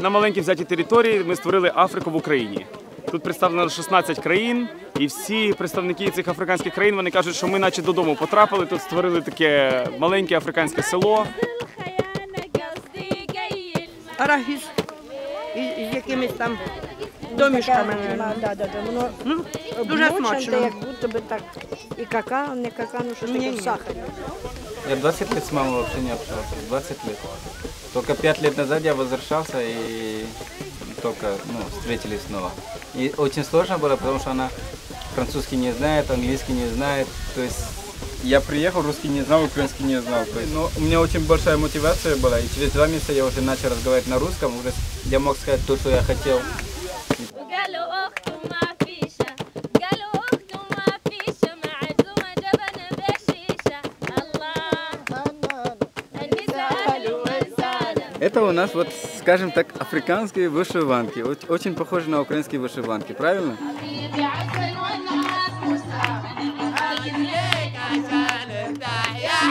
На маленькій взятій території ми створили Африку в Україні. Тут представлено 16 країн, і всі представники цих африканських країн вони кажуть, що ми наче додому потрапили. Тут створили таке маленьке африканське село. арахіс із, з якимись там домішками. Да, да, да. Воно Ну, дуже обмочене, смачно. як будто би так і какао, не какао, ну щось таке Ні-ні. в сахарі. Я 20 лет с мамой вообще не общался. 20 лет. Только 5 лет назад я возвращался и только ну, встретились снова. И очень сложно было, потому что она французский не знает, английский не знает. То есть я приехал, русский не знал, украинский не знал. Есть, но у меня очень большая мотивация была, и через два месяца я уже начал разговаривать на русском, уже я мог сказать то, что я хотел. Это у нас, вот, скажем так, африканские вышиванки. Очень похожи на украинские вышиванки, правильно?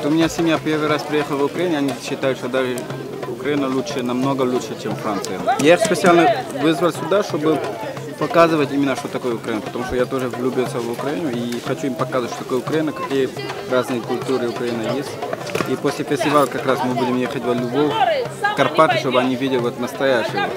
Вот у меня семья первый раз приехала в Украину, они считают, что даже Украина лучше, намного лучше, чем Франция. Я их специально вызвал сюда, чтобы показывать именно, что такое Украина, потому что я тоже влюбился в Украину и хочу им показывать, что такое Украина, какие разные культуры Украины есть. И после фестиваля как раз мы будем ехать во Львов, Карпаты, чтобы они видели вот настоящее.